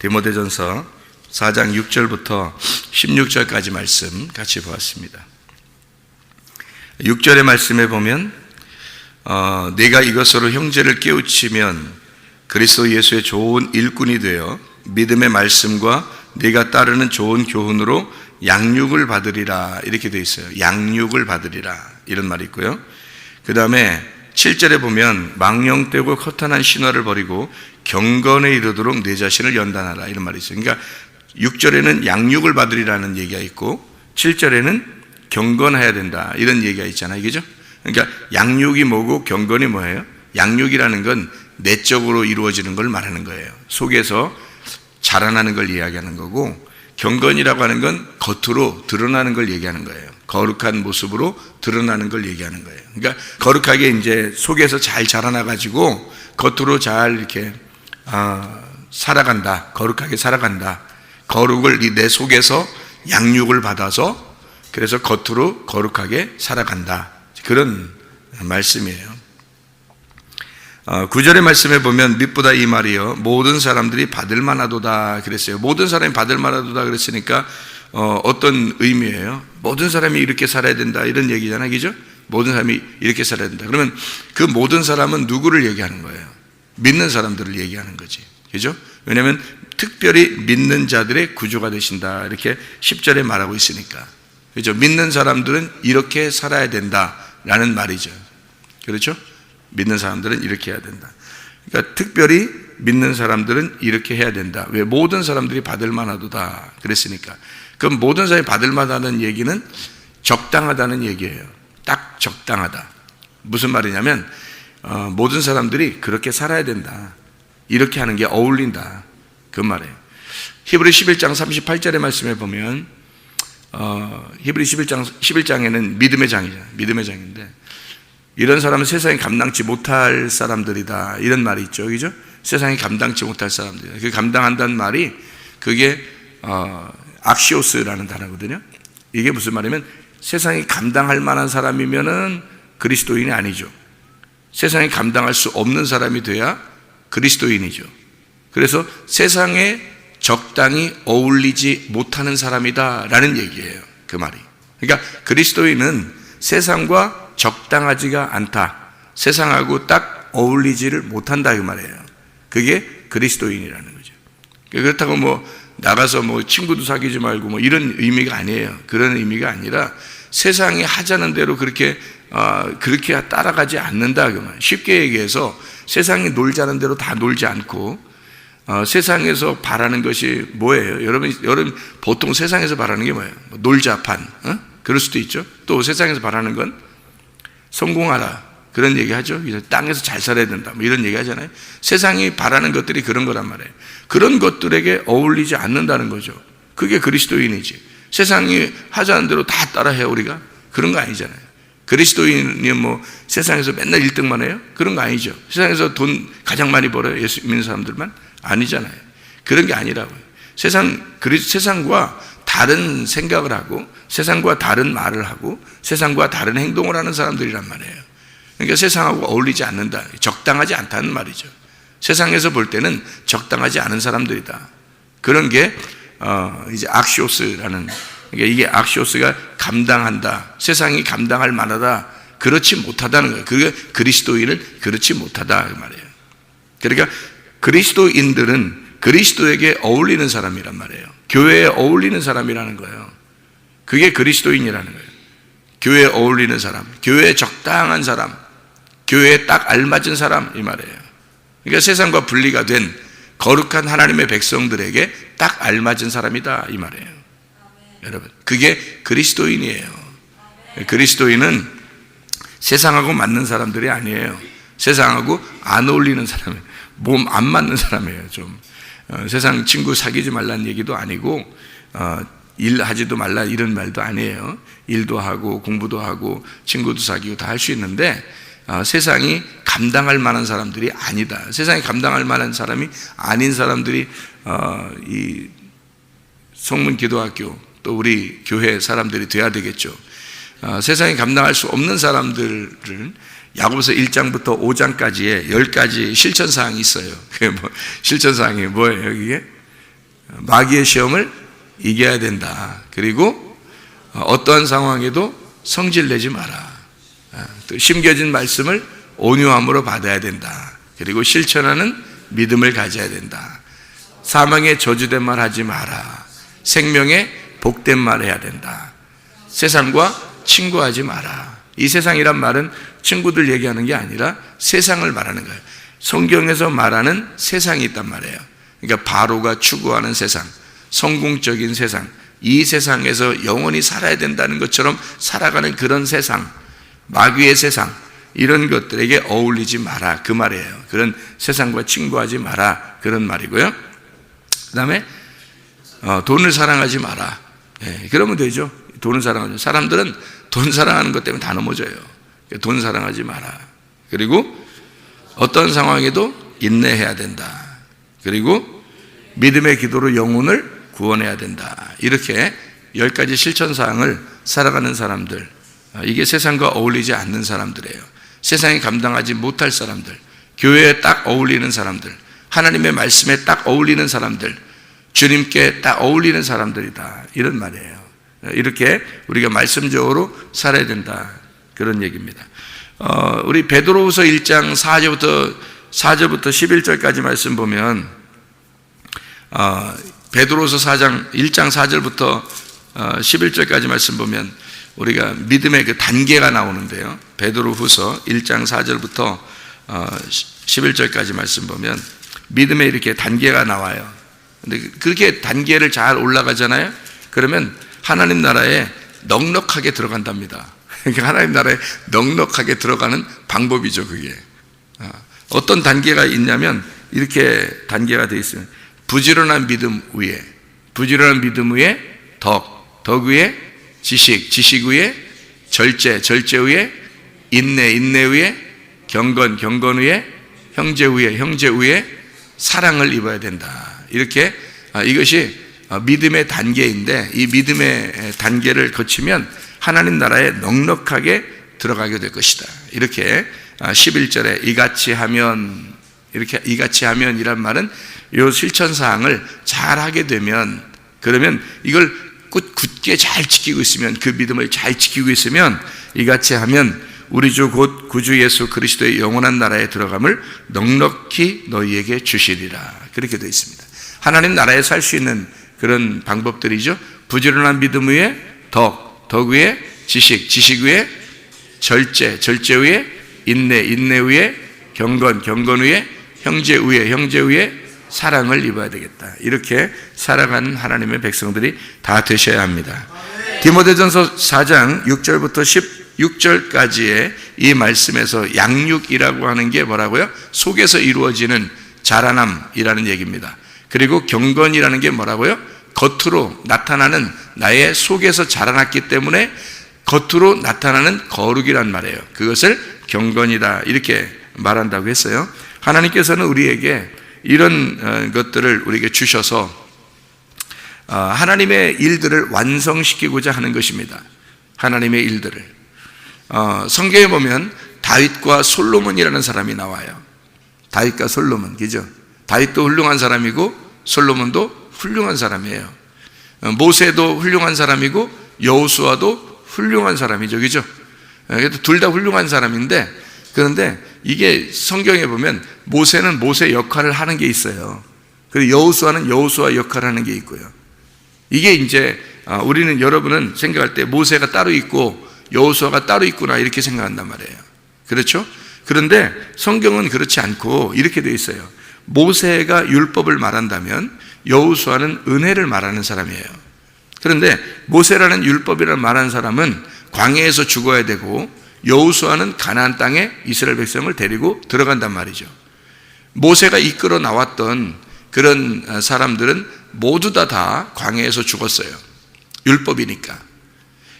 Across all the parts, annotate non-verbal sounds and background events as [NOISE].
디모데전서 4장 6절부터 16절까지 말씀 같이 보았습니다. 6절의 말씀에 보면 어, 내가 이것으로 형제를 깨우치면 그리스도 예수의 좋은 일꾼이 되어 믿음의 말씀과 네가 따르는 좋은 교훈으로 양육을 받으리라 이렇게 되어 있어요. 양육을 받으리라 이런 말이 있고요. 그 다음에 7절에 보면 망령되고 커탄한 신화를 버리고 경건에 이르도록 내 자신을 연단하라 이런 말이 있어요. 그러니까 6절에는 양육을 받으리라는 얘기가 있고 7절에는 경건해야 된다 이런 얘기가 있잖아요. 그죠? 그러니까 양육이 뭐고 경건이 뭐예요? 양육이라는 건 내적으로 이루어지는 걸 말하는 거예요. 속에서 자라나는 걸 이야기하는 거고 경건이라고 하는 건 겉으로 드러나는 걸 얘기하는 거예요. 거룩한 모습으로 드러나는 걸 얘기하는 거예요. 그러니까 거룩하게 이제 속에서 잘 자라나 가지고 겉으로 잘 이렇게 아, 살아간다. 거룩하게 살아간다. 거룩을 이내 속에서 양육을 받아서 그래서 겉으로 거룩하게 살아간다. 그런 말씀이에요. 어, 구절의 말씀에 보면 밑보다 이 말이요 모든 사람들이 받을 만하도다 그랬어요. 모든 사람이 받을 만하도다 그랬으니까 어, 어떤 의미예요? 모든 사람이 이렇게 살아야 된다 이런 얘기잖아요, 그죠? 모든 사람이 이렇게 살아야 된다. 그러면 그 모든 사람은 누구를 얘기하는 거예요? 믿는 사람들을 얘기하는 거지, 그죠? 왜냐하면 특별히 믿는 자들의 구조가 되신다 이렇게 10절에 말하고 있으니까, 그죠? 믿는 사람들은 이렇게 살아야 된다라는 말이죠, 그렇죠? 믿는 사람들은 이렇게 해야 된다. 그러니까 특별히 믿는 사람들은 이렇게 해야 된다. 왜 모든 사람들이 받을 만하도다 그랬으니까. 그럼 모든 사람이 받을 만하다는 얘기는 적당하다는 얘기예요. 딱 적당하다. 무슨 말이냐면 어, 모든 사람들이 그렇게 살아야 된다. 이렇게 하는 게 어울린다. 그 말이에요. 히브리 11장 38절의 말씀에 보면 어, 히브리 11장 11장에는 믿음의 장이잖아요. 믿음의 장인데 이런 사람은 세상에 감당치 못할 사람들이다. 이런 말이 있죠. 그죠? 세상에 감당치 못할 사람들이다. 그 감당한다는 말이 그게 어, 악시오스라는 단어거든요. 이게 무슨 말이면 세상이 감당할 만한 사람이면은 그리스도인이 아니죠. 세상에 감당할 수 없는 사람이 돼야 그리스도인이죠. 그래서 세상에 적당히 어울리지 못하는 사람이다라는 얘기예요. 그 말이. 그러니까 그리스도인은 세상과 적당하지가 않다. 세상하고 딱 어울리지를 못한다 그 말이에요. 그게 그리스도인이라는 거죠. 그렇다고 뭐 나가서 뭐 친구도 사귀지 말고 뭐 이런 의미가 아니에요. 그런 의미가 아니라 세상이 하자는 대로 그렇게 어, 그렇게 따라가지 않는다 그 말. 쉽게 얘기해서 세상이 놀자는 대로 다 놀지 않고 어, 세상에서 바라는 것이 뭐예요? 여러분, 여러분 보통 세상에서 바라는 게 뭐예요? 뭐 놀자판, 어? 그럴 수도 있죠. 또 세상에서 바라는 건 성공하라 그런 얘기 하죠. 땅에서 잘 살아야 된다. 뭐 이런 얘기 하잖아요. 세상이 바라는 것들이 그런 거란 말이에요. 그런 것들에게 어울리지 않는다는 거죠. 그게 그리스도인이지. 세상이 하자는 대로 다 따라해 우리가 그런 거 아니잖아요. 그리스도인이 뭐 세상에서 맨날 1등만 해요? 그런 거 아니죠. 세상에서 돈 가장 많이 벌어요. 예수 믿는 사람들만 아니잖아요. 그런 게 아니라고요. 세상 그리 세상과 다른 생각을 하고 세상과 다른 말을 하고 세상과 다른 행동을 하는 사람들이란 말이에요. 그러니까 세상하고 어울리지 않는다. 적당하지 않다는 말이죠. 세상에서 볼 때는 적당하지 않은 사람들이다. 그런 게 어, 이제 악시오스라는 그러니까 이게 악시오스가 감당한다. 세상이 감당할 만하다. 그렇지 못하다는 거예요. 그게 그리스도인을 그렇지 못하다 그 말이에요. 그러니까 그리스도인들은 그리스도에게 어울리는 사람이란 말이에요. 교회에 어울리는 사람이라는 거예요. 그게 그리스도인이라는 거예요. 교회에 어울리는 사람, 교회에 적당한 사람, 교회에 딱 알맞은 사람 이 말이에요. 그러니까 세상과 분리가 된 거룩한 하나님의 백성들에게 딱 알맞은 사람이다 이 말이에요. 여러분, 그게 그리스도인이에요. 그리스도인은 세상하고 맞는 사람들이 아니에요. 세상하고 안 어울리는 사람이에요. 몸 안 맞는 사람이에요. 좀 어, 세상 친구 사귀지 말라는 얘기도 아니고 어, 일하지도 말라 이런 말도 아니에요. 일도 하고 공부도 하고 친구도 사귀고 다 할 수 있는데 어, 세상이 감당할 만한 사람들이 아니다. 세상이 감당할 만한 사람이 아닌 사람들이 어, 이 성문 기도학교 또 우리 교회 사람들이 돼야 되겠죠. 어, 세상이 감당할 수 없는 사람들을 야고보서 1장부터 5장까지의 10가지 실천사항이 있어요. [LAUGHS] 뭐, 실천사항이 뭐예요, 이게? 마귀의 시험을 이겨야 된다. 그리고 어떠한 상황에도 성질 내지 마라. 아, 또 심겨진 말씀을 온유함으로 받아야 된다. 그리고 실천하는 믿음을 가져야 된다. 사망의 저주된 말 하지 마라. 생명의 복된 말 해야 된다. 세상과 친구하지 마라. 이 세상이란 말은 친구들 얘기하는 게 아니라 세상을 말하는 거예요. 성경에서 말하는 세상이 있단 말이에요. 그러니까 바로가 추구하는 세상, 성공적인 세상, 이 세상에서 영원히 살아야 된다는 것처럼 살아가는 그런 세상, 마귀의 세상, 이런 것들에게 어울리지 마라. 그 말이에요. 그런 세상과 친구하지 마라. 그런 말이고요. 그 다음에, 어, 돈을 사랑하지 마라. 예, 그러면 되죠. 돈을 사랑하죠. 사람들은 돈 사랑하는 것 때문에 다 넘어져요. 돈 사랑하지 마라. 그리고 어떤 상황에도 인내해야 된다. 그리고 믿음의 기도로 영혼을 구원해야 된다. 이렇게 열 가지 실천 사항을 살아가는 사람들, 아, 이게 세상과 어울리지 않는 사람들이에요. 세상이 감당하지 못할 사람들, 교회에 딱 어울리는 사람들, 하나님의 말씀에 딱 어울리는 사람들, 주님께 딱 어울리는 사람들이다. 이런 말이에요. 이렇게 우리가 말씀적으로 살아야 된다. 그런 얘기입니다. 어, 우리 베드로후서 1장 4절부터 4절부터 11절까지 말씀 보면 어, 베드로서 4장 1장 4절부터 어, 11절까지 말씀 보면 우리가 믿음의 그 단계가 나오는데요. 베드로후서 1장 4절부터 어, 11절까지 말씀 보면 믿음에 이렇게 단계가 나와요. 근데 그렇게 단계를 잘 올라가잖아요. 그러면 하나님 나라에 넉넉하게 들어간답니다. 그러니까 하나님 나라에 넉넉하게 들어가는 방법이죠, 그게. 어, 어떤 단계가 있냐면 이렇게 단계가 되어 있어요. 부지런한 믿음 위에, 부지런한 믿음 위에 덕, 덕 위에 지식, 지식 위에 절제, 절제 위에 인내, 인내 위에 경건, 경건 위에 형제 위에, 형제 위에 사랑을 입어야 된다. 이렇게 아, 이것이 아, 믿음의 단계인데 이 믿음의 단계를 거치면 하나님 나라에 넉넉하게 들어가게 될 것이다. 이렇게 11절에 이같이 하면 이렇게 이같이 하면이란 말은 요 실천 사항을 잘 하게 되면 그러면 이걸 굳 굳게 잘 지키고 있으면 그 믿음을 잘 지키고 있으면 이같이 하면 우리 주 곧 구주 예수 그리스도의 영원한 나라에 들어감을 넉넉히 너희에게 주시리라 그렇게 되어 있습니다. 하나님 나라에 살 수 있는 그런 방법들이죠. 부지런한 믿음 위에 덕, 덕 위에 지식, 지식 위에 절제, 절제 위에 인내, 인내 위에 경건, 경건 위에 형제 위에, 형제 위에 사랑을 입어야 되겠다. 이렇게 살아가는 하나님의 백성들이 다 되셔야 합니다. 디모데전서 4장 6절부터 16절까지의 이 말씀에서 양육이라고 하는 게 뭐라고요? 속에서 이루어지는 자라남이라는 얘기입니다. 그리고 경건이라는 게 뭐라고요? 겉으로 나타나는 나의 속에서 자라났기 때문에 겉으로 나타나는 거룩이란 말이에요. 그것을 경건이다. 이렇게 말한다고 했어요. 하나님께서는 우리에게 이런 어, 것들을 우리에게 주셔서 어, 하나님의 일들을 완성시키고자 하는 것입니다. 하나님의 일들을. 어, 성경에 보면 다윗과 솔로몬이라는 사람이 나와요. 다윗과 솔로몬, 그죠? 다윗도 훌륭한 사람이고 솔로몬도 훌륭한 사람이에요. 모세도 훌륭한 사람이고 여호수아도 훌륭한 사람이죠, 그죠? 둘 다 훌륭한 사람인데 그런데 이게 성경에 보면 모세는 모세 역할을 하는 게 있어요. 그리고 여호수아는 여호수아 역할을 하는 게 있고요. 이게 이제 아, 우리는 여러분은 생각할 때 모세가 따로 있고 여호수아가 따로 있구나 이렇게 생각한단 말이에요. 그렇죠? 그런데 성경은 그렇지 않고 이렇게 되어 있어요. 모세가 율법을 말한다면 여호수아는 은혜를 말하는 사람이에요. 그런데 모세라는 율법이라는 말하는 사람은 광야에서 죽어야 되고 여호수아는 가나안 땅에 이스라엘 백성을 데리고 들어간단 말이죠. 모세가 이끌어 나왔던 그런 사람들은 모두 다 다 광야에서 죽었어요. 율법이니까.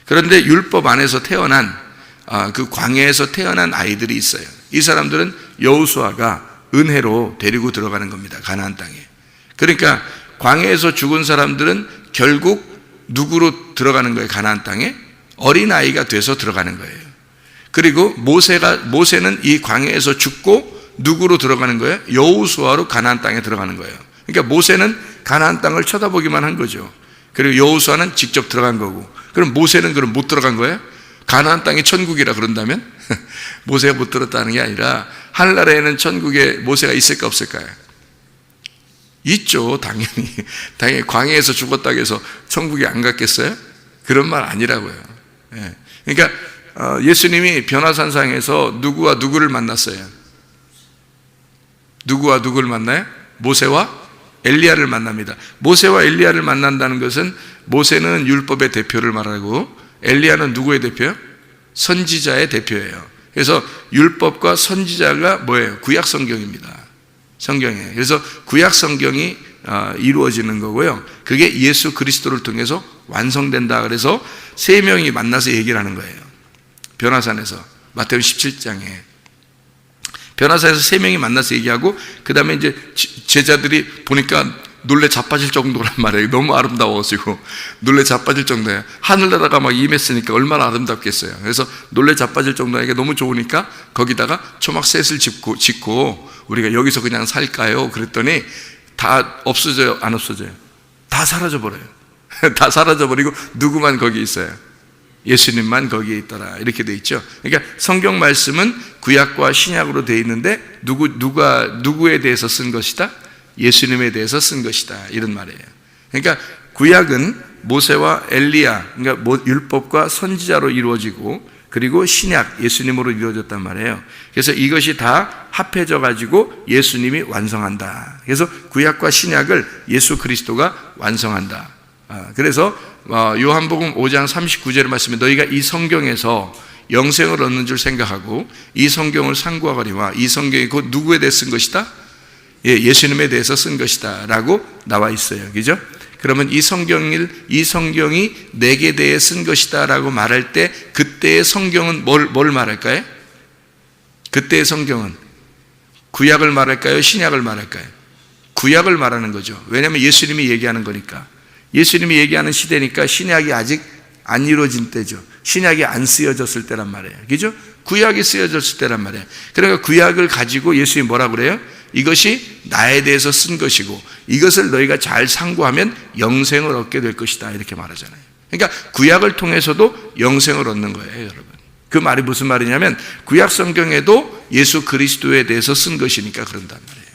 그런데 율법 안에서 태어난 아, 그 광야에서 태어난 아이들이 있어요. 이 사람들은 여호수아가 은혜로 데리고 들어가는 겁니다. 가나안 땅에. 그러니까 광야에서 죽은 사람들은 결국 누구로 들어가는 거예요? 가나안 땅에 어린 아이가 돼서 들어가는 거예요. 그리고 모세가 모세는 이 광야에서 죽고 누구로 들어가는 거예요? 여호수아로 가나안 땅에 들어가는 거예요. 그러니까 모세는 가나안 땅을 쳐다보기만 한 거죠. 그리고 여호수아는 직접 들어간 거고. 그럼 모세는 그럼 못 들어간 거예요? 가나안 땅이 천국이라 그런다면 [LAUGHS] 모세가 못 들었다는 게 아니라 하늘나라에는 천국에 모세가 있을까 없을까요? 있죠, 당연히. [LAUGHS] 당연히 광해에서 죽었다고 해서 천국에 안 갔겠어요? 그런 말 아니라고요. 예. 그러니까 어, 예수님이 변화산상에서 누구와 누구를 만났어요? 누구와 누구를 만나요? 모세와 엘리야를 만납니다. 모세와 엘리야를 만난다는 것은 모세는 율법의 대표를 말하고 엘리야는 누구의 대표요? 선지자의 대표예요. 그래서 율법과 선지자가 뭐예요? 구약 성경입니다. 성경에. 그래서 구약 성경이 어, 이루어지는 거고요. 그게 예수 그리스도를 통해서 완성된다. 그래서 세 명이 만나서 얘기를 하는 거예요. 변화산에서 마태복음 17장에 변화사에서 세 명이 만나서 얘기하고 그 다음에 이제 제자들이 보니까 놀래 자빠질 정도란 말이에요. 너무 아름다워가지고 놀래 자빠질 정도예요. 하늘나라가 막 임했으니까 얼마나 아름답겠어요. 그래서 놀래 자빠질 정도에게 너무 좋으니까 거기다가 초막셋을 짓고, 짓고 우리가 여기서 그냥 살까요? 그랬더니 다 없어져요? 안 없어져요? 다 사라져버려요. [LAUGHS] 다 사라져버리고 누구만 거기 있어요? 예수님만 거기에 있더라. 이렇게 돼 있죠. 그러니까 성경 말씀은 구약과 신약으로 돼 있는데 누구 누가 누구에 대해서 쓴 것이다? 예수님에 대해서 쓴 것이다. 이런 말이에요. 그러니까 구약은 모세와 엘리야, 그러니까 율법과 선지자로 이루어지고 그리고 신약 예수님으로 이루어졌단 말이에요. 그래서 이것이 다 합해져 가지고 예수님이 완성한다. 그래서 구약과 신약을 예수 그리스도가 완성한다. 아, 그래서 어, 요한복음 5장 39절의 말씀에 너희가 이 성경에서 영생을 얻는 줄 생각하고 이 성경을 상고하거니와 이 성경이 곧 누구에 대해 쓴 것이다? 예, 예수님에 대해서 쓴 것이다 라고 나와 있어요. 그죠? 그러면 이 성경을, 이 성경이 내게 대해 쓴 것이다 라고 말할 때 그때의 성경은 뭘, 뭘 말할까요? 그때의 성경은 구약을 말할까요? 신약을 말할까요? 구약을 말하는 거죠. 왜냐하면 예수님이 얘기하는 거니까. 예수님이 얘기하는 시대니까 신약이 아직 안 이루어진 때죠. 신약이 안 쓰여졌을 때란 말이에요. 그죠? 구약이 쓰여졌을 때란 말이에요. 그러니까 구약을 가지고 예수님이 뭐라 그래요? 이것이 나에 대해서 쓴 것이고 이것을 너희가 잘 상고하면 영생을 얻게 될 것이다. 이렇게 말하잖아요. 그러니까 구약을 통해서도 영생을 얻는 거예요, 여러분. 그 말이 무슨 말이냐면 구약 성경에도 예수 그리스도에 대해서 쓴 것이니까 그런단 말이에요.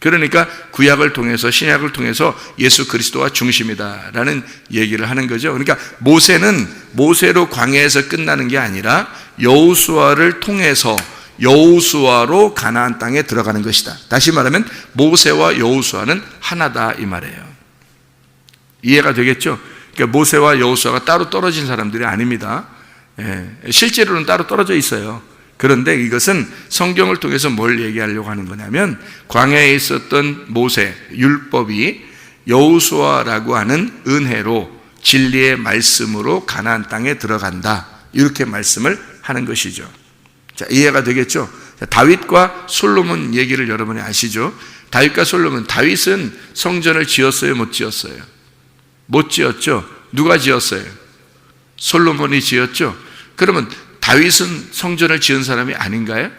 그러니까 구약을 통해서 신약을 통해서 예수 그리스도가 중심이다라는 얘기를 하는 거죠. 그러니까 모세는 모세로 광야에서 끝나는 게 아니라 여호수아를 통해서 여호수아로 가나안 땅에 들어가는 것이다. 다시 말하면 모세와 여호수아는 하나다 이 말이에요. 이해가 되겠죠? 그러니까 모세와 여호수아가 따로 떨어진 사람들이 아닙니다. 예, 실제로는 따로 떨어져 있어요. 그런데 이것은 성경을 통해서 뭘 얘기하려고 하는 거냐면 광야에 있었던 모세 율법이 여호수아라고 하는 은혜로 진리의 말씀으로 가나안 땅에 들어간다. 이렇게 말씀을 하는 것이죠. 자, 이해가 되겠죠? 자, 다윗과 솔로몬 얘기를 여러분이 아시죠? 다윗과 솔로몬 다윗은 성전을 지었어요, 못 지었어요? 못 지었죠. 누가 지었어요? 솔로몬이 지었죠. 그러면 다윗은 성전을 지은 사람이 아닌가요?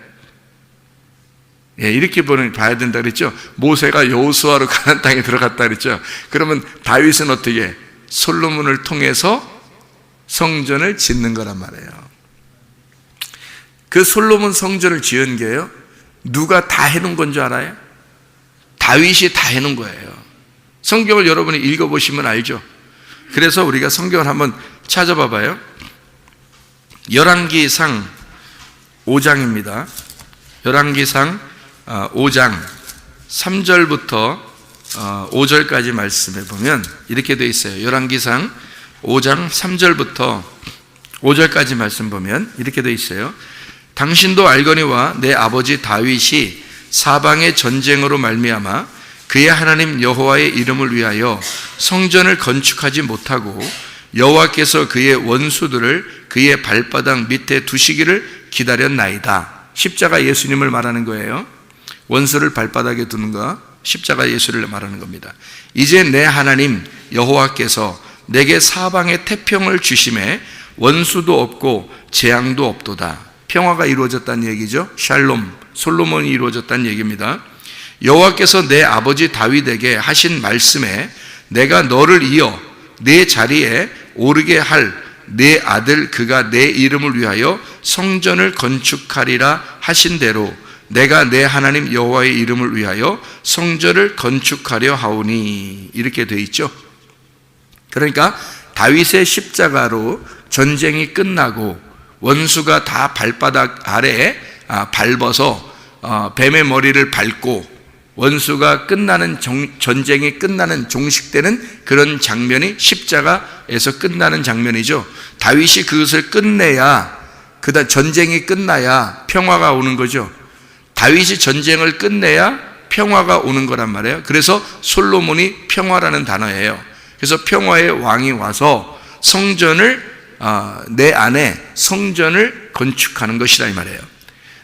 예, 이렇게 보는 봐야 된다 그랬죠. 모세가 여호수아로 가난 땅에 들어갔다 그랬죠. 그러면 다윗은 어떻게 솔로몬을 통해서 성전을 짓는 거란 말이에요. 그 솔로몬 성전을 지은 게요. 누가 다 해놓은 건 줄 알아요? 다윗이 다 해놓은 거예요. 성경을 여러분이 읽어보시면 알죠. 그래서 우리가 성경을 한번 찾아봐 봐요. 열왕기상 5장입니다. 열왕기상 5장 3절부터 5절까지 말씀해 보면 이렇게 되어 있어요. 열왕기상 5장 3절부터 5절까지 말씀 보면 이렇게 되어 있어요. 당신도 알거니와 내 아버지 다윗이 사방의 전쟁으로 말미암아 그의 하나님 여호와의 이름을 위하여 성전을 건축하지 못하고 여호와께서 그의 원수들을 그의 발바닥 밑에 두시기를 기다렸나이다. 십자가 예수님을 말하는 거예요. 원수를 발바닥에 두는 거 십자가 예수를 말하는 겁니다. 이제 내 하나님 여호와께서 내게 사방에 태평을 주심에 원수도 없고 재앙도 없도다. 평화가 이루어졌다는 얘기죠. 샬롬, 솔로몬이 이루어졌다는 얘기입니다. 여호와께서 내 아버지 다윗에게 하신 말씀에 내가 너를 이어 내 자리에 오르게 할 내 아들 그가 내 이름을 위하여 성전을 건축하리라 하신 대로 내가 내 하나님 여호와의 이름을 위하여 성전을 건축하려 하오니 이렇게 돼 있죠. 그러니까 다윗의 십자가로 전쟁이 끝나고 원수가 다 발바닥 아래에 아, 밟아서 어, 뱀의 머리를 밟고 원수가 끝나는 정- 전쟁이 끝나는 종식되는 그런 장면이 십자가에서 끝나는 장면이죠. 다윗이 그것을 끝내야 그다 전쟁이 끝나야 평화가 오는 거죠. 다윗이 전쟁을 끝내야 평화가 오는 거란 말이에요. 그래서 솔로몬이 평화라는 단어예요. 그래서 평화의 왕이 와서 성전을 아, 내 안에 성전을 건축하는 것이다 이 말이에요.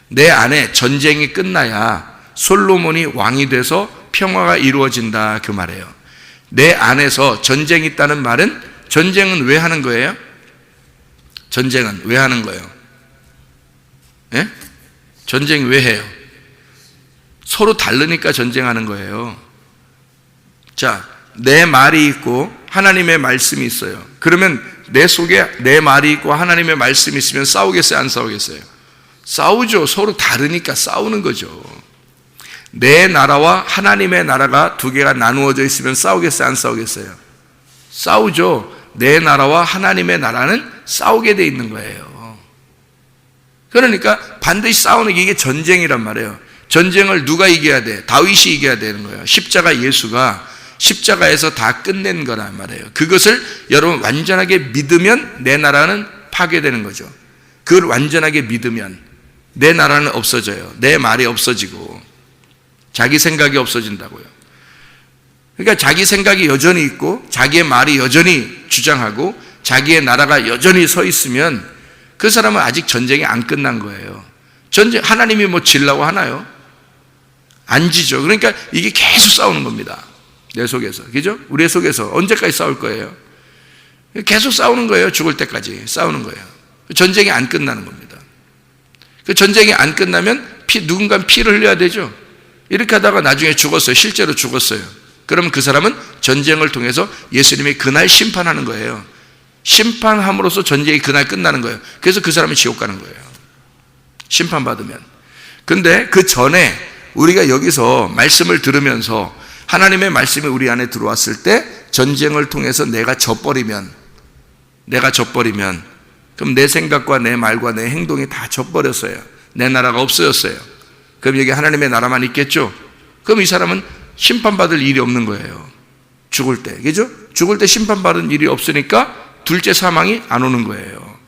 내 안에 전쟁이 끝나야 솔로몬이 왕이 돼서 평화가 이루어진다 그 말이에요. 내 안에서 전쟁이 있다는 말은 전쟁은 왜 하는 거예요? 전쟁은 왜 하는 거예요? 예? 전쟁 왜 해요? 서로 다르니까 전쟁하는 거예요. 자, 내 말이 있고 하나님의 말씀이 있어요. 그러면 내 속에 내 말이 있고 하나님의 말씀이 있으면 싸우겠어요? 안 싸우겠어요? 싸우죠. 서로 다르니까 싸우는 거죠. 내 나라와 하나님의 나라가 두 개가 나누어져 있으면 싸우겠어요? 안 싸우겠어요? 싸우죠. 내 나라와 하나님의 나라는 싸우게 돼 있는 거예요. 그러니까 반드시 싸우는 게 이게 전쟁이란 말이에요. 전쟁을 누가 이겨야 돼? 다윗이 이겨야 되는 거예요. 십자가 예수가 십자가에서 다 끝낸 거란 말이에요. 그것을 여러분 완전하게 믿으면 내 나라는 파괴되는 거죠. 그걸 완전하게 믿으면 내 나라는 없어져요. 내 말이 없어지고 자기 생각이 없어진다고요. 그러니까 자기 생각이 여전히 있고 자기의 말이 여전히 주장하고 자기의 나라가 여전히 서 있으면 그 사람은 아직 전쟁이 안 끝난 거예요. 전쟁 하나님이 뭐 질라고 하나요? 안 지죠. 그러니까 이게 계속 싸우는 겁니다. 내 속에서. 그죠? 우리 속에서 언제까지 싸울 거예요? 계속 싸우는 거예요. 죽을 때까지 싸우는 거예요. 전쟁이 안 끝나는 겁니다. 그 전쟁이 안 끝나면 피, 누군가 피를 흘려야 되죠. 이렇게 하다가 나중에 죽었어요. 실제로 죽었어요. 그러면 그 사람은 전쟁을 통해서 예수님이 그날 심판하는 거예요. 심판함으로써 전쟁이 그날 끝나는 거예요. 그래서 그 사람이 지옥 가는 거예요. 심판받으면. 근데 그 전에 우리가 여기서 말씀을 들으면서 하나님의 말씀이 우리 안에 들어왔을 때 전쟁을 통해서 내가 져버리면 내가 져버리면 그럼 내 생각과 내 말과 내 행동이 다 져버렸어요. 내 나라가 없어졌어요. 그럼 여기 하나님의 나라만 있겠죠? 그럼 이 사람은 심판받을 일이 없는 거예요. 죽을 때. 그죠? 죽을 때 심판받은 일이 없으니까 둘째 사망이 안 오는 거예요.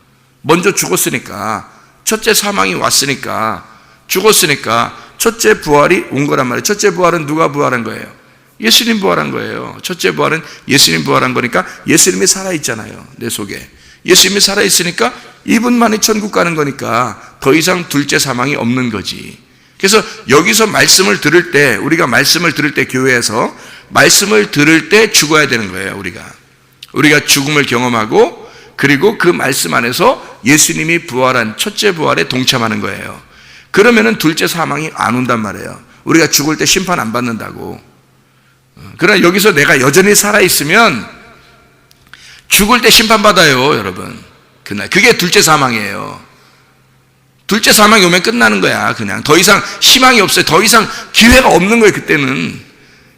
먼저 죽었으니까. 첫째 사망이 왔으니까. 죽었으니까. 첫째 부활이 온 거란 말이에요. 첫째 부활은 누가 부활한 거예요? 예수님 부활한 거예요. 첫째 부활은 예수님 부활한 거니까 예수님이 살아있잖아요. 내 속에. 예수님이 살아있으니까 이분만이 천국 가는 거니까 더 이상 둘째 사망이 없는 거지. 그래서 여기서 말씀을 들을 때, 우리가 말씀을 들을 때 교회에서 말씀을 들을 때 죽어야 되는 거예요, 우리가. 우리가 죽음을 경험하고 그리고 그 말씀 안에서 예수님이 부활한 첫째 부활에 동참하는 거예요. 그러면은 둘째 사망이 안 온단 말이에요. 우리가 죽을 때 심판 안 받는다고. 그러나 여기서 내가 여전히 살아있으면 죽을 때 심판받아요, 여러분. 그날. 그게 둘째 사망이에요. 둘째 사망이 오면 끝나는 거야, 그냥. 더 이상 희망이 없어요. 더 이상 기회가 없는 거예요, 그때는.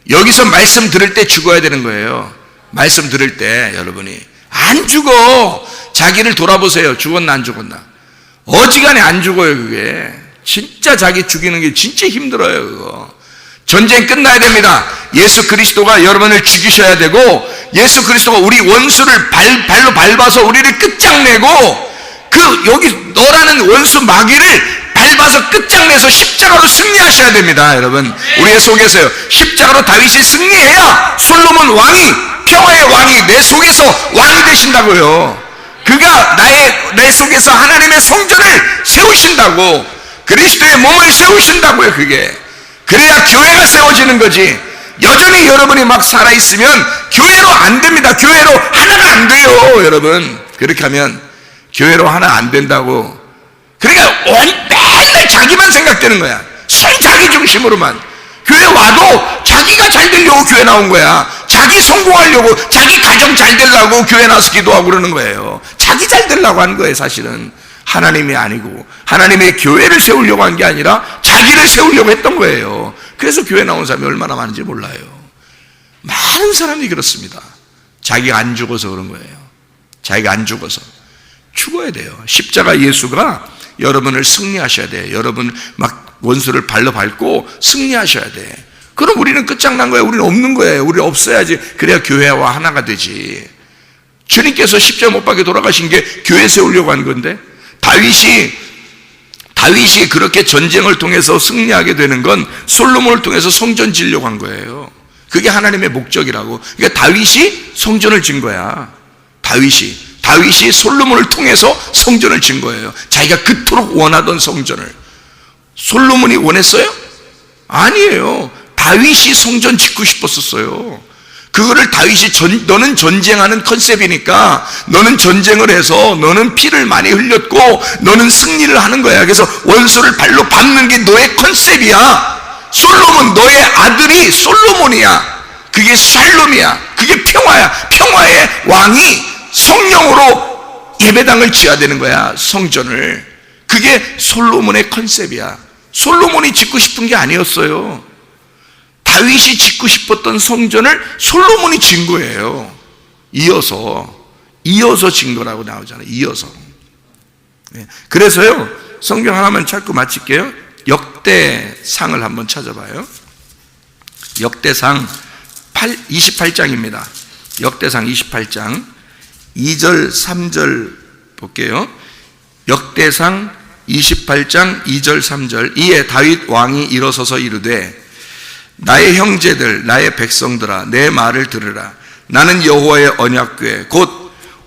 여기서 말씀 들을 때 죽어야 되는 거예요. 말씀 들을 때, 여러분이. 안 죽어! 자기를 돌아보세요. 죽었나, 안 죽었나. 어지간히 안 죽어요, 그게. 진짜 자기 죽이는 게 진짜 힘들어요, 그거. 전쟁 끝나야 됩니다. 예수 그리스도가 여러분을 죽이셔야 되고, 예수 그리스도가 우리 원수를 발, 발로 밟아서 우리를 끝장내고, 그, 여기 너라는 원수 마귀를 밟아서 끝장내서 십자가로 승리하셔야 됩니다, 여러분. 우리의 속에서요. 십자가로 다윗이 승리해야 솔로몬 왕이, 평화의 왕이 내 속에서 왕이 되신다고요. 그가 나의, 내 속에서 하나님의 성전을 세우신다고, 그리스도의 몸을 세우신다고요, 그게. 그래야 교회가 세워지는 거지. 여전히 여러분이 막 살아있으면 교회로 안 됩니다. 교회로 하나가 안 돼요, 여러분. 그렇게 하면 교회로 하나 안 된다고. 그러니까 원, 맨날 자기만 생각되는 거야. 순 자기 중심으로만. 교회 와도 자기가 잘 되려고 교회 나온 거야. 자기 성공하려고, 자기 가정 잘 되려고 교회 나와서 기도하고 그러는 거예요. 자기 잘 되려고 하는 거예요, 사실은. 하나님이 아니고, 하나님의 교회를 세우려고 한 게 아니라 자기를 세우려고 했던 거예요. 그래서 교회 나온 사람이 얼마나 많은지 몰라요. 많은 사람이 그렇습니다. 자기가 안 죽어서 그런 거예요. 자기가 안 죽어서. 죽어야 돼요. 십자가 예수가 여러분을 승리하셔야 돼요. 여러분 막 원수를 발로 밟고 승리하셔야 돼. 그럼 우리는 끝장난 거예요. 우리는 없는 거예요. 우리 없어야지. 그래야 교회와 하나가 되지. 주님께서 십자가 못 박혀 돌아가신 게 교회 세우려고 한 건데 다윗이 다윗이 그렇게 전쟁을 통해서 승리하게 되는 건 솔로몬을 통해서 성전 지려고 한 거예요. 그게 하나님의 목적이라고. 그러니까 다윗이 성전을 진 거야. 다윗이 다윗이 솔로몬을 통해서 성전을 진 거예요. 자기가 그토록 원하던 성전을 솔로몬이 원했어요? 아니에요. 다윗이 성전 짓고 싶었었어요. 그거를 다윗이 전, 너는 전쟁하는 컨셉이니까 너는 전쟁을 해서 너는 피를 많이 흘렸고 너는 승리를 하는 거야. 그래서 원수를 발로 밟는 게 너의 컨셉이야. 솔로몬 너의 아들이 솔로몬이야. 그게 샬롬이야. 그게 평화야. 평화의 왕이 성령으로 예배당을 지어야 되는 거야. 성전을. 그게 솔로몬의 컨셉이야. 솔로몬이 짓고 싶은 게 아니었어요. 다윗이 짓고 싶었던 성전을 솔로몬이 진 거예요. 이어서 이어서 진 거라고 나오잖아요. 이어서. 네. 그래서요. 성경 하나만 찾고 마칠게요. 역대상을 한번 찾아봐요. 역대상 8, 28장입니다. 역대상 28장 2절 3절 볼게요. 역대상 28장 2절 3절 이에 다윗 왕이 일어서서 이르되 나의 형제들 나의 백성들아 내 말을 들으라. 나는 여호와의 언약궤 곧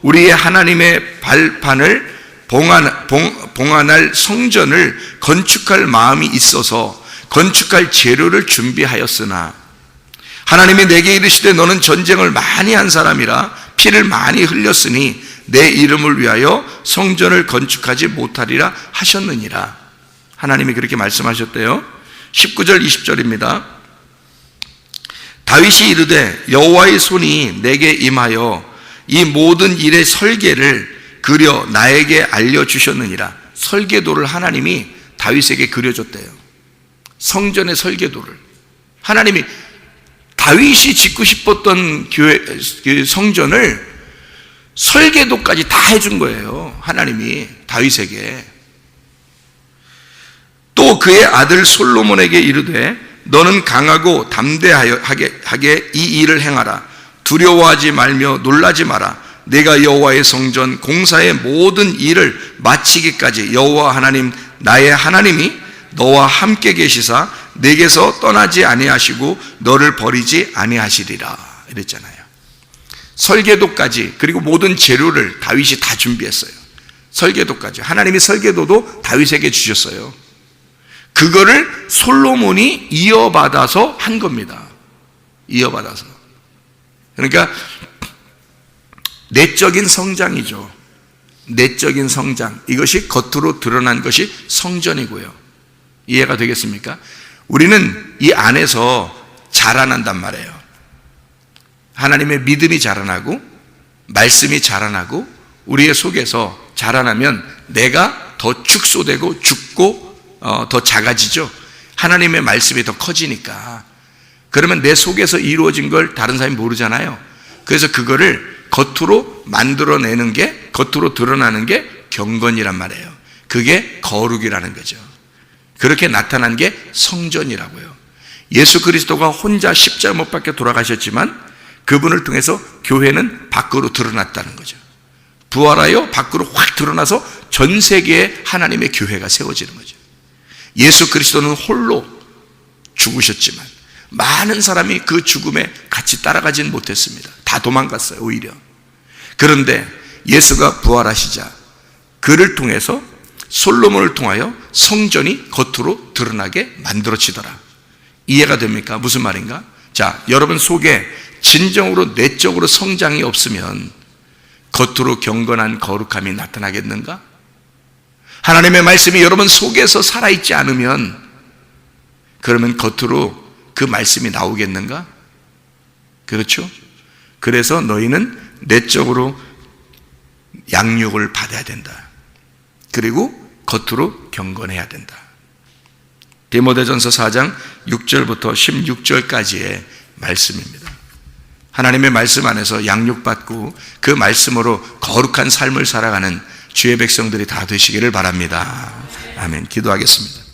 우리의 하나님의 발판을 봉한, 봉, 봉한할 성전을 건축할 마음이 있어서 건축할 재료를 준비하였으나 하나님이 내게 이르시되 너는 전쟁을 많이 한 사람이라 피를 많이 흘렸으니 내 이름을 위하여 성전을 건축하지 못하리라 하셨느니라. 하나님이 그렇게 말씀하셨대요. 19절 20절입니다 다윗이 이르되 여호와의 손이 내게 임하여 이 모든 일의 설계를 그려 나에게 알려 주셨느니라. 설계도를 하나님이 다윗에게 그려줬대요. 성전의 설계도를. 하나님이 다윗이 짓고 싶었던 교회 그 성전을 설계도까지 다 해준 거예요. 하나님이 다윗에게. 또 그의 아들 솔로몬에게 이르되 너는 강하고 담대하게 하게 이 일을 행하라. 두려워하지 말며 놀라지 마라. 내가 여호와의 성전 공사의 모든 일을 마치기까지 여호와 하나님 나의 하나님이 너와 함께 계시사 내게서 떠나지 아니하시고 너를 버리지 아니하시리라 이랬잖아요. 설계도까지 그리고 모든 재료를 다윗이 다 준비했어요. 설계도까지 하나님이 설계도도 다윗에게 주셨어요. 그거를 솔로몬이 이어받아서 한 겁니다. 이어받아서. 그러니까 내적인 성장이죠. 내적인 성장. 이것이 겉으로 드러난 것이 성전이고요. 이해가 되겠습니까? 우리는 이 안에서 자라난단 말이에요. 하나님의 믿음이 자라나고 말씀이 자라나고 우리의 속에서 자라나면 내가 더 축소되고 죽고 어, 더 작아지죠. 하나님의 말씀이 더 커지니까. 그러면 내 속에서 이루어진 걸 다른 사람이 모르잖아요. 그래서 그거를 겉으로 만들어내는 게 겉으로 드러나는 게 경건이란 말이에요. 그게 거룩이라는 거죠. 그렇게 나타난 게 성전이라고요. 예수 그리스도가 혼자 십자가 못 박혀 돌아가셨지만 그분을 통해서 교회는 밖으로 드러났다는 거죠. 부활하여 밖으로 확 드러나서 전 세계에 하나님의 교회가 세워지는 거죠. 예수 그리스도는 홀로 죽으셨지만 많은 사람이 그 죽음에 같이 따라가지는 못했습니다. 다 도망갔어요, 오히려. 그런데 예수가 부활하시자 그를 통해서 솔로몬을 통하여 성전이 겉으로 드러나게 만들어지더라. 이해가 됩니까? 무슨 말인가? 자, 여러분 속에 진정으로 내적으로 성장이 없으면 겉으로 경건한 거룩함이 나타나겠는가? 하나님의 말씀이 여러분 속에서 살아있지 않으면 그러면 겉으로 그 말씀이 나오겠는가? 그렇죠? 그래서 너희는 내적으로 양육을 받아야 된다. 그리고 겉으로 경건해야 된다. 디모데전서 4장 6절부터 16절까지의 말씀입니다. 하나님의 말씀 안에서 양육받고 그 말씀으로 거룩한 삶을 살아가는 주의 백성들이 다 되시기를 바랍니다. 아멘. 기도하겠습니다.